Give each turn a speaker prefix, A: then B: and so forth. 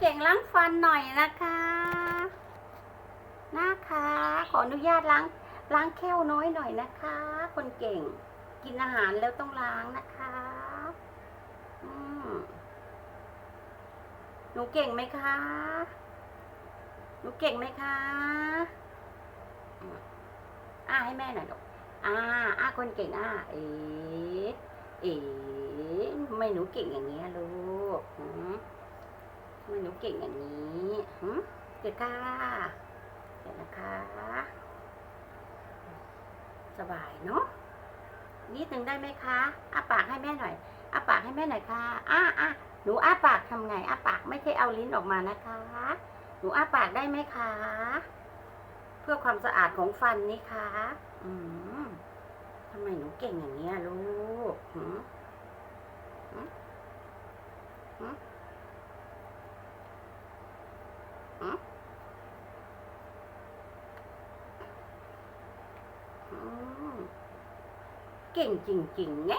A: เก่งล้างฟันหน่อยนะคะนะคะ ขออนุญาตล้างล้างแค้วน้อยหน่อยนะคะ คนเก่งกินอาหารแล้วต้องล้างนะคะหนูเก่งไหมคะ หนูเก่งไหมคะ อ่าให้แม่หน่อยลูกอ่าอ่าคนเก่งอ่าเอ๋เอ๋ไม่หนูเก่งอย่างเงี้ยลูกหืมทำไมหนูเก่งอย่างนี้เกิดค่ะเดี๋ยวนะคะ สบายเนาะนิดหนึ่งได้ไหมคะอ้าปากให้แม่หน่อยอ้าปากให้แม่หน่อยค่ะอ้าอ้าหนูอ้าปากทำไงอ้าปากไม่ใช่เอาลิ้นออกมานะคะ หนูอ้าปากได้ไหมคะ เพื่อความสะอาดของฟันนี่คะ อืมทำไมหนูเก่งอย่างเงี้ยลูกหืมหืมหืมหืมอืม เก่งจริงๆไง